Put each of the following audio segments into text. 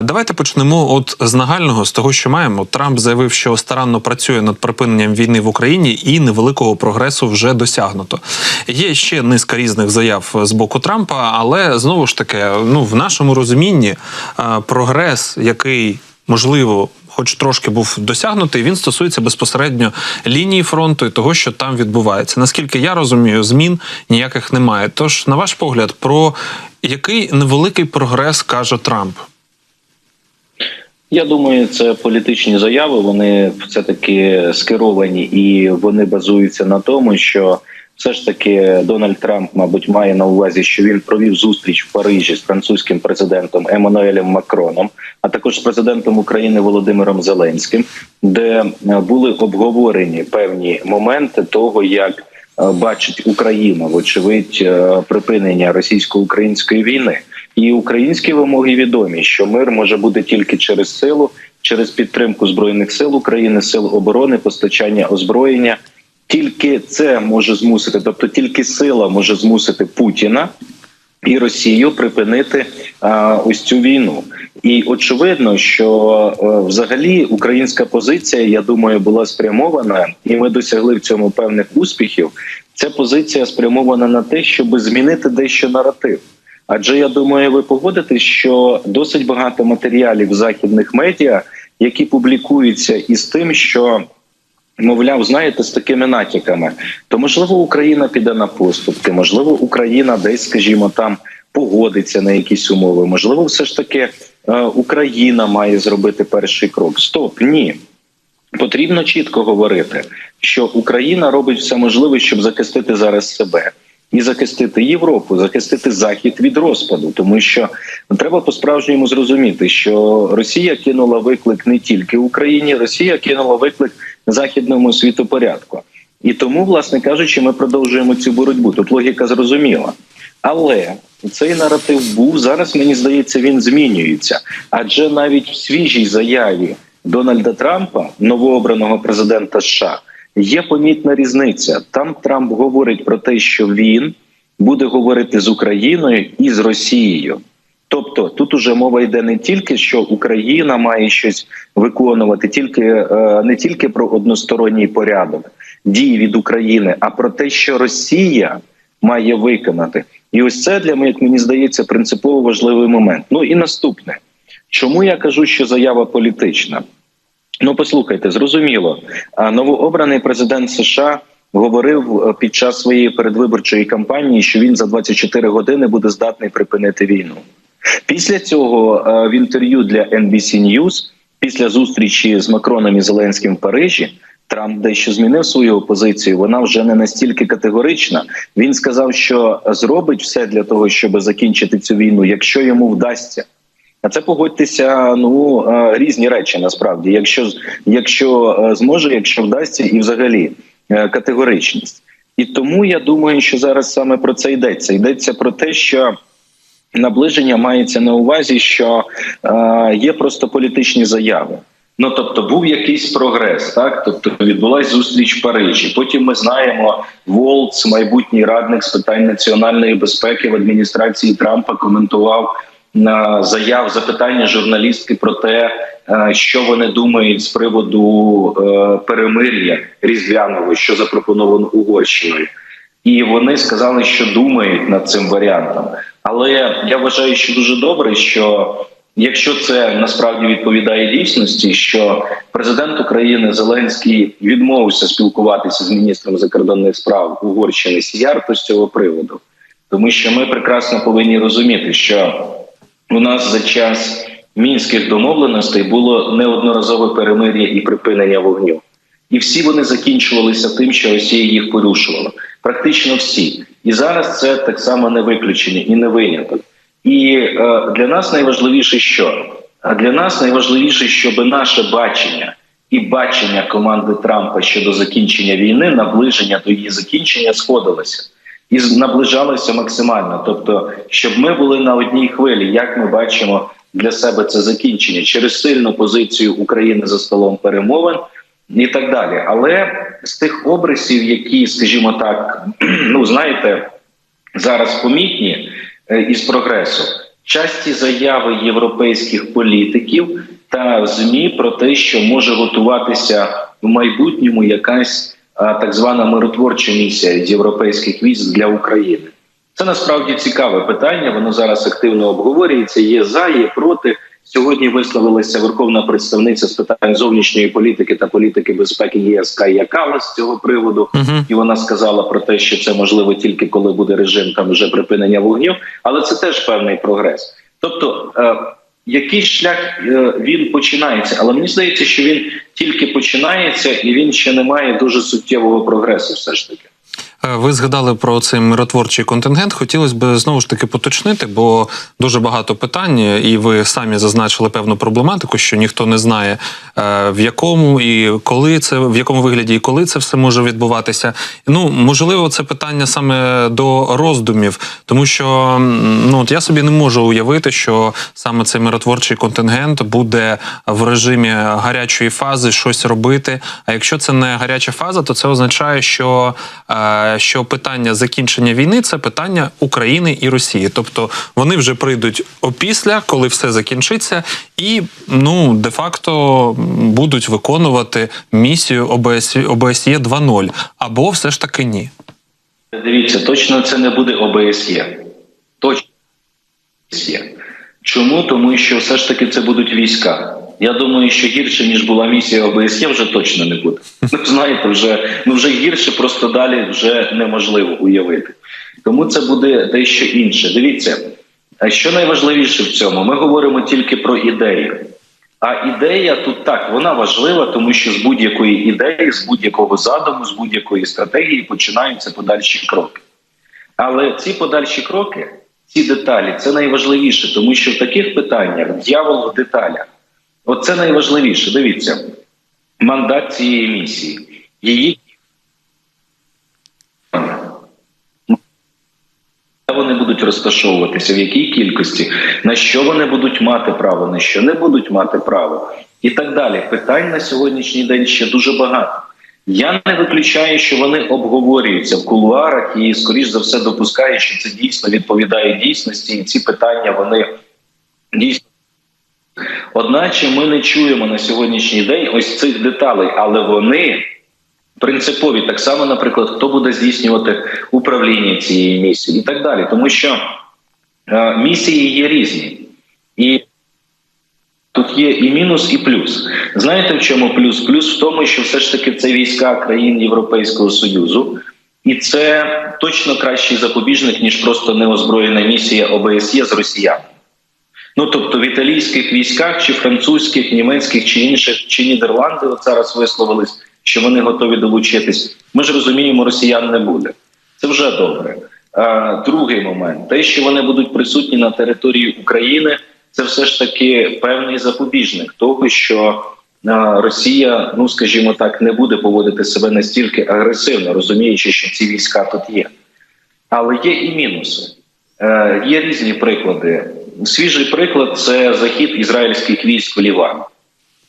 Давайте почнемо от з нагального, з того, що маємо. Трамп заявив, що старанно працює над припиненням війни в Україні, і невеликого прогресу вже досягнуто. Є ще низка різних заяв з боку Трампа, але знову ж таки, ну в нашому розумінні е, прогрес, який можливо. Хоч трошки був досягнутий, він стосується безпосередньо лінії фронту і того, що там відбувається. Наскільки я розумію, змін ніяких немає. Тож, на ваш погляд, про який невеликий прогрес каже Трамп? Я думаю, це політичні заяви. Вони все таки скеровані і вони базуються на тому, що все ж таки Дональд Трамп, мабуть, має на увазі, що він провів зустріч в Парижі з французьким президентом Еммануелем Макроном, а також з президентом України Володимиром Зеленським, де е, були обговорені певні моменти того, як е, бачить Україна, вочевидь, е, припинення російсько-української війни. І українські вимоги відомі, що мир може бути тільки через силу, через підтримку збройних сил України, сил оборони, постачання озброєння. Тільки це може змусити, тобто тільки сила може змусити Путіна і Росію припинити а, ось цю війну. І очевидно, що а, взагалі українська позиція, я думаю, була спрямована, і ми досягли в цьому певних успіхів. Ця позиція спрямована на те, щоб змінити дещо наратив. Адже я думаю, ви погодитесь, що досить багато матеріалів західних медіа, які публікуються із тим, що мовляв, знаєте, з такими натяками, то можливо Україна піде на поступки, можливо, Україна десь, скажімо, там погодиться на якісь умови. Можливо, все ж таки е, Україна має зробити перший крок. Стоп, ні. Потрібно чітко говорити, що Україна робить все можливе, щоб захистити зараз себе і захистити Європу, захистити Захід від розпаду, тому що треба по справжньому зрозуміти, що Росія кинула виклик не тільки Україні, Росія кинула виклик західному світопорядку, і тому, власне кажучи, ми продовжуємо цю боротьбу. Тут логіка зрозуміла, але цей наратив був зараз. Мені здається, він змінюється, адже навіть в свіжій заяві Дональда Трампа, новообраного президента США. Є помітна різниця. Там Трамп говорить про те, що він буде говорити з Україною і з Росією. Тобто тут уже мова йде не тільки що Україна має щось виконувати, тільки е, не тільки про односторонній порядок дій від України, а про те, що Росія має виконати. І ось це для мене, як мені здається, принципово важливий момент. Ну і наступне, чому я кажу, що заява політична? Ну, послухайте, зрозуміло. новообраний президент США говорив під час своєї передвиборчої кампанії, що він за 24 години буде здатний припинити війну. Після цього в інтерв'ю для NBC News, після зустрічі з Макроном і Зеленським в Парижі, Трамп дещо змінив свою позицію. Вона вже не настільки категорична. Він сказав, що зробить все для того, щоб закінчити цю війну, якщо йому вдасться. А це погодьтеся, ну різні речі насправді, якщо якщо зможе, якщо вдасться, і взагалі категоричність. І тому я думаю, що зараз саме про це йдеться. Йдеться про те, що наближення мається на увазі, що е, є просто політичні заяви. Ну тобто був якийсь прогрес, так тобто відбулася зустріч в Парижі. Потім ми знаємо, Волц, майбутній радник з питань національної безпеки в адміністрації Трампа, коментував заяв запитання журналістки про те, що вони думають з приводу е, перемир'я різдвяного, що запропоновано Угорщиною, і вони сказали, що думають над цим варіантом. Але я вважаю, що дуже добре, що якщо це насправді відповідає дійсності, що президент України Зеленський відмовився спілкуватися з міністром закордонних справ Угорщини Сіярто з цього приводу, тому що ми прекрасно повинні розуміти, що у нас за час мінських домовленостей було неодноразове перемир'я і припинення вогню, і всі вони закінчувалися тим, що Росія їх порушувала. Практично всі, і зараз це так само не виключення і не виняток. І е, для нас найважливіше, що а для нас найважливіше, щоб наше бачення і бачення команди Трампа щодо закінчення війни, наближення до її закінчення сходилося і наближалося максимально. Тобто, щоб ми були на одній хвилі, як ми бачимо для себе це закінчення через сильну позицію України за столом перемовин і так далі. Але з тих обрисів, які, скажімо так, ну знаєте, зараз помітні е, із прогресу. часті заяви європейських політиків та змі про те, що може готуватися в майбутньому якась так звана миротворча місія з європейських військ для України. Це насправді цікаве питання. Воно зараз активно обговорюється. Є за, є проти. Сьогодні висловилася верховна представниця з питань зовнішньої політики та політики безпеки ЄС Кая Калас з цього приводу. Угу. І вона сказала про те, що це можливо тільки коли буде режим там вже припинення вогню, але це теж певний прогрес. Тобто, е, який шлях е, він починається, але мені здається, що він тільки починається, і він ще не має дуже суттєвого прогресу. Все ж таки. Е, Ви згадали про цей миротворчий контингент. Хотілося б знову ж таки поточнити, бо дуже багато питань, і ви самі зазначили певну проблематику, що ніхто не знає е, в якому і коли це в якому вигляді і коли це все може відбуватися. Ну можливо, це питання саме до роздумів, тому що ну от я собі не можу уявити, що саме цей миротворчий контингент буде в режимі гарячої фази щось робити. А якщо це не гаряча фаза, то це означає, що, е, що питання закінчення війни це питання України і Росії. Тобто вони вже прийдуть опісля, коли все закінчиться, і ну де-факто будуть виконувати місію ОБСЄ, ОБСЄ 2.0. або все ж таки ні. Дивіться, точно це не буде ОБСЄ. Точно ОБСЄ. Чому? Тому що все ж таки це будуть війська. Я думаю, що гірше ніж була місія ОБСЄ, вже точно не буде. Ну знаєте, вже ну вже гірше, просто далі вже неможливо уявити. Тому це буде дещо інше. Дивіться, а що найважливіше в цьому? Ми говоримо тільки про ідею. А ідея тут так, вона важлива, тому що з будь-якої ідеї, з будь-якого задуму, з будь-якої стратегії починаються подальші кроки. Але ці подальші кроки, ці деталі, це найважливіше, тому що в таких питаннях дьявол в деталях. Оце найважливіше. Дивіться, мандат цієї місії, її вони будуть розташовуватися, в якій кількості, на що вони будуть мати право, на що не будуть мати право, і так далі. Питань на сьогоднішній день ще дуже багато. Я не виключаю, що вони обговорюються в кулуарах і, скоріш за все, допускаю, що це дійсно відповідає дійсності, і ці питання вони дійсно. Одначе ми не чуємо на сьогоднішній день ось цих деталей, але вони принципові. Так само, наприклад, хто буде здійснювати управління цієї місії і так далі. Тому що е, місії є різні. І тут є і мінус, і плюс. Знаєте, в чому плюс? Плюс в тому, що все ж таки це війська країн Європейського Союзу, і це точно кращий запобіжник, ніж просто неозброєна місія ОБСЄ з росіянами. Ну тобто в італійських військах, чи французьких, німецьких, чи інших, чи Нідерланди зараз висловились, що вони готові долучитись. Ми ж розуміємо, росіян не буде. Це вже добре. А, другий момент: те, що вони будуть присутні на території України, це все ж таки певний запобіжник того, що а, Росія, ну скажімо так, не буде поводити себе настільки агресивно, розуміючи, що ці війська тут є. Але є і мінуси. Е, є різні приклади. Свіжий приклад це захід ізраїльських військ в Ліван.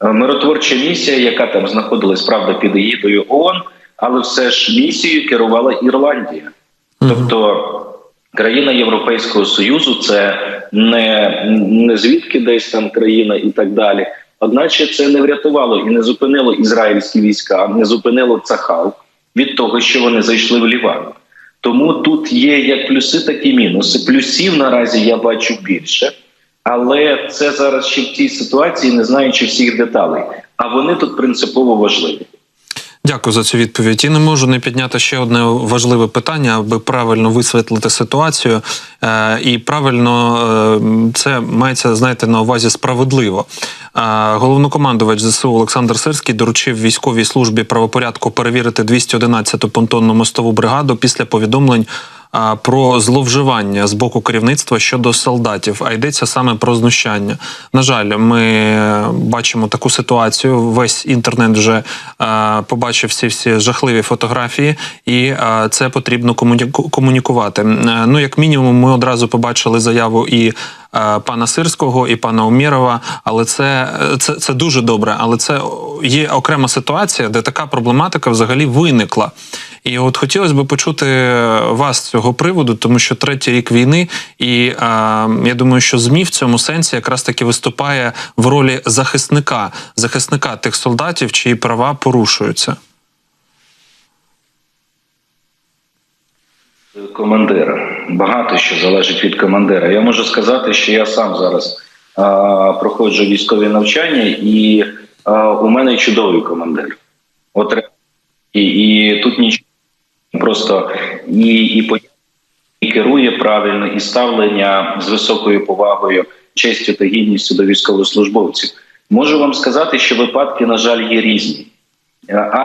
Е, Миротворча місія, яка там знаходилась правда під егідою ООН, але все ж місією керувала Ірландія, тобто країна Європейського Союзу, це не, не звідки десь там країна і так далі. Одначе це не врятувало і не зупинило ізраїльські війська, не зупинило Цахал від того, що вони зайшли в Ліван. Тому тут є як плюси, так і мінуси. Плюсів наразі я бачу більше, але це зараз ще в цій ситуації, не знаючи всіх деталей. А вони тут принципово важливі. Дякую за цю відповідь. І не можу не підняти ще одне важливе питання, аби правильно висвітлити ситуацію. Е, і правильно е, це мається знаєте на увазі справедливо. Е, головнокомандувач ЗСУ Олександр Сирський доручив військовій службі правопорядку перевірити 211-ту понтонну мостову бригаду після повідомлень. Про зловживання з боку керівництва щодо солдатів, а йдеться саме про знущання. На жаль, ми бачимо таку ситуацію. Весь інтернет вже побачив всі всі жахливі фотографії, і це потрібно комуніку- комунікувати. Е, Ну, як мінімум, ми одразу побачили заяву і. Пана Сирського і пана Умєрова, але це, це, це дуже добре. Але це є окрема ситуація, де така проблематика взагалі виникла. І от хотілося б почути вас з цього приводу, тому що третій рік війни, і а, я думаю, що ЗМІ в цьому сенсі якраз таки виступає в ролі захисника, захисника тих солдатів, чиї права порушуються. командира. Багато що залежить від командира. Я можу сказати, що я сам зараз а, проходжу військові навчання, і а, у мене чудовий командир. От і, і тут нічого просто і, і, і керує правильно, і ставлення з високою повагою, честю та гідністю до військовослужбовців. Можу вам сказати, що випадки, на жаль, є різні. А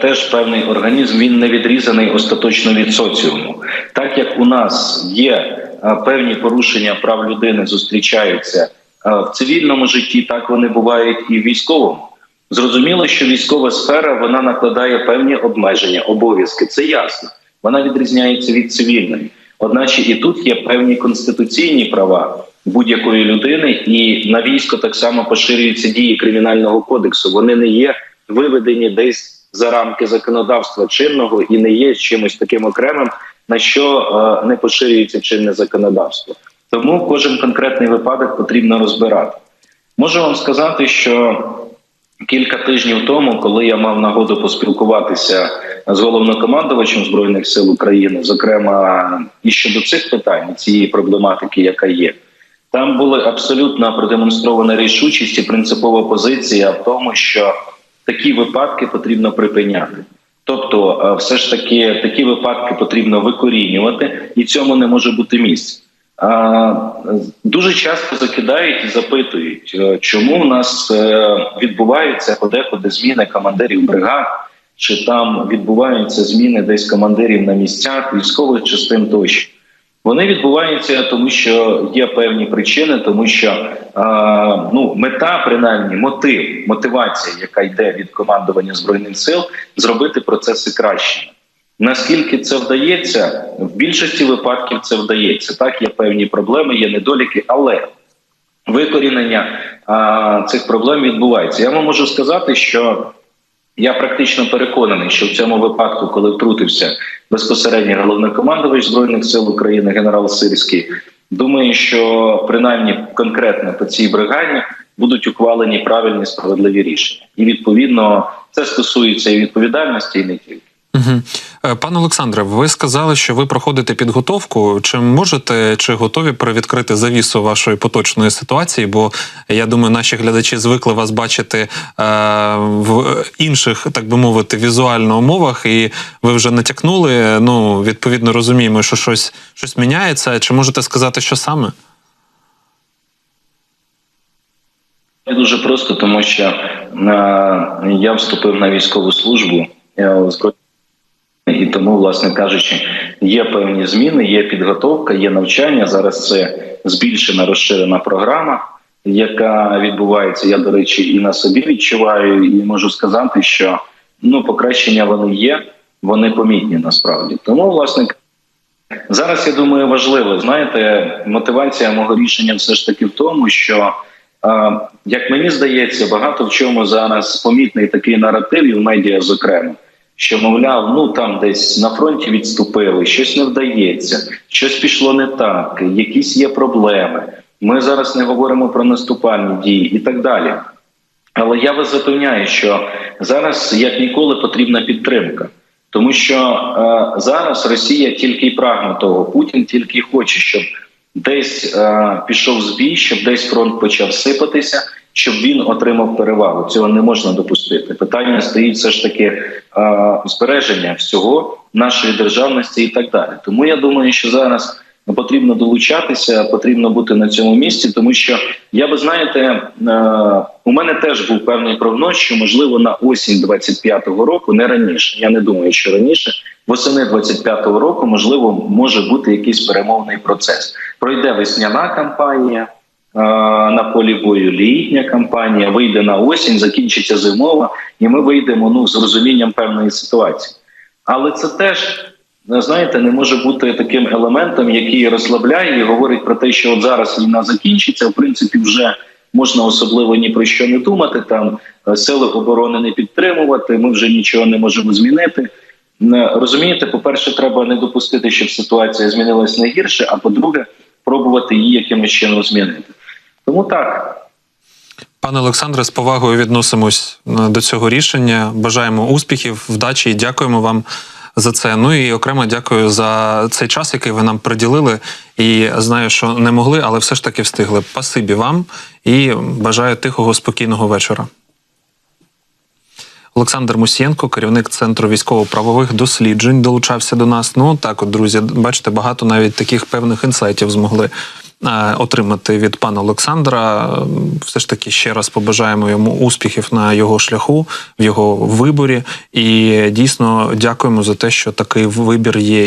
теж певний організм він не відрізаний остаточно від соціуму. Так як у нас є певні порушення прав людини, зустрічаються в цивільному житті, так вони бувають і в військовому. Зрозуміло, що військова сфера вона накладає певні обмеження, обов'язки. Це ясно. Вона відрізняється від цивільної. Одначе і тут є певні конституційні права будь-якої людини, і на військо так само поширюються дії кримінального кодексу. Вони не є виведені десь за рамки законодавства чинного і не є чимось таким окремим, на що е, не поширюється чинне законодавство. Тому кожен конкретний випадок потрібно розбирати. Можу вам сказати, що кілька тижнів тому, коли я мав нагоду поспілкуватися з головнокомандувачем збройних сил України, зокрема і щодо цих питань, цієї проблематики, яка є, там була абсолютно продемонстрована рішучість і принципова позиція в тому, що такі випадки потрібно припиняти. Тобто, е, все ж таки, такі випадки потрібно викорінювати, і цьому не може бути місця. Дуже часто закидають і запитують, е, чому в нас е, відбуваються подекуди зміни командирів бригад, чи там відбуваються зміни десь командирів на місцях, військових частин тощо. Вони відбуваються, тому що є певні причини, тому що а, ну мета, принаймні, мотив, мотивація, яка йде від командування збройних сил, зробити процеси кращими. Наскільки це вдається, в більшості випадків це вдається. Так, є певні проблеми, є недоліки, але викорінення а, цих проблем відбувається. Я вам можу сказати, що я практично переконаний, що в цьому випадку, коли втрутився безпосередньо головнокомандувач збройних сил України, генерал Сирський, думаю, що принаймні конкретно по цій бригаді будуть ухвалені правильні справедливі рішення, і відповідно це стосується і відповідальності, і не тільки. Угу. Пане Олександре, ви сказали, що ви проходите підготовку. Чи можете чи готові привідкрити завісу вашої поточної ситуації? Бо я думаю, наші глядачі звикли вас бачити е, в інших, так би мовити, візуально умовах, і ви вже натякнули. Ну, відповідно, розуміємо, що щось щось міняється. Чи можете сказати, що саме? Дуже просто, тому що е, я вступив на військову службу збройних і тому, власне кажучи, є певні зміни, є підготовка, є навчання. Зараз це збільшена розширена програма, яка відбувається. Я до речі, і на собі відчуваю, і можу сказати, що ну покращення вони є, вони помітні насправді. Тому, власне, зараз я думаю, важливо знаєте, мотивація мого рішення все ж таки в тому, що. Як мені здається, багато в чому зараз помітний такий наратив і в медіа, зокрема, що мовляв, ну там десь на фронті відступили, щось не вдається, щось пішло не так, якісь є проблеми. Ми зараз не говоримо про наступальні дії і так далі. Але я вас запевняю, що зараз як ніколи потрібна підтримка, тому що е, зараз Росія тільки й прагне того, Путін тільки й хоче, щоб десь е, пішов збій, щоб десь фронт почав сипатися, щоб він отримав перевагу. Цього не можна допустити. Питання стоїть все ж таки збереження всього нашої державності і так далі. Тому я думаю, що зараз потрібно долучатися, потрібно бути на цьому місці, тому що я ви знаєте, е, у мене теж був певний прогноз, що можливо на осінь 25-го року, не раніше. Я не думаю, що раніше. Восени 25-го року можливо може бути якийсь перемовний процес. Пройде весняна кампанія на полі бою, літня кампанія вийде на осінь, закінчиться зимова, і ми вийдемо ну з розумінням певної ситуації. Але це теж знаєте, не може бути таким елементом, який розслабляє і говорить про те, що от зараз війна закінчиться. В принципі, вже можна особливо ні про що не думати. Там сили оборони не підтримувати. Ми вже нічого не можемо змінити. Розумієте, по-перше, треба не допустити, щоб ситуація змінилась на гірше, а по-друге, пробувати її якимось чином змінити. Тому так, Пане Олександре, з повагою відносимось е, до цього рішення. Бажаємо успіхів, вдачі і дякуємо вам за це. Ну і окремо дякую за цей час, який ви нам приділили. І знаю, що не могли, але все ж таки встигли. Пасибі вам і бажаю тихого, спокійного вечора. Олександр Мусієнко, керівник центру військово-правових досліджень, долучався до нас. Ну так, от друзі, бачите, багато навіть таких певних інсайтів змогли е, отримати від пана Олександра. Все ж таки ще раз побажаємо йому успіхів на його шляху, в його виборі. І дійсно дякуємо за те, що такий вибір є